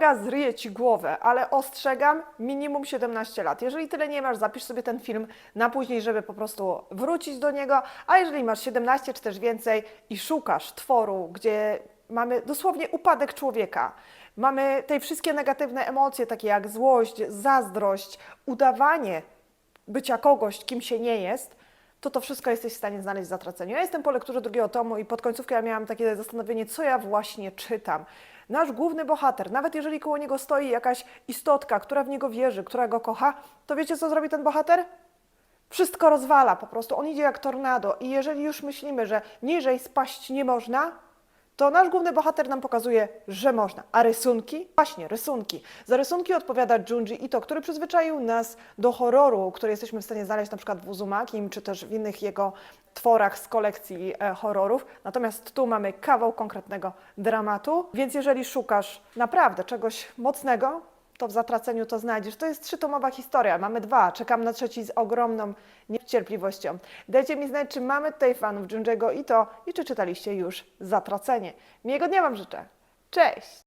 manga zryje ci głowę, ale ostrzegam, minimum 17 lat. Jeżeli tyle nie masz, zapisz sobie ten film na później, żeby po prostu wrócić do niego, a jeżeli masz 17 czy też więcej i szukasz tworu, gdzie mamy dosłownie upadek człowieka, mamy te wszystkie negatywne emocje, takie jak złość, zazdrość, udawanie bycia kogoś, kim się nie jest, to to wszystko jesteś w stanie znaleźć w zatraceniu. Ja jestem po lekturze drugiego tomu i pod końcówkę ja miałam takie zastanowienie, co ja właśnie czytam. Nasz główny bohater, nawet jeżeli koło niego stoi jakaś istotka, która w niego wierzy, która go kocha, to wiecie, co zrobi ten bohater? Wszystko rozwala po prostu. On idzie jak tornado i jeżeli już myślimy, że niżej spaść nie można, to nasz główny bohater nam pokazuje, że można. A rysunki? Właśnie, rysunki. Za rysunki odpowiada Junji Ito, który przyzwyczaił nas do horroru, który jesteśmy w stanie znaleźć na przykład w Uzumakim, czy też w innych jego tworach z kolekcji e, horrorów. Natomiast tu mamy kawał konkretnego dramatu, więc jeżeli szukasz naprawdę czegoś mocnego, to w zatraceniu to znajdziesz. To jest trzytomowa historia, mamy dwa, czekam na trzeci z ogromną niecierpliwością. Dajcie mi znać, czy mamy tutaj fanów Junji'ego Ito i czy czytaliście już Zatracenie. Miłego dnia Wam życzę. Cześć!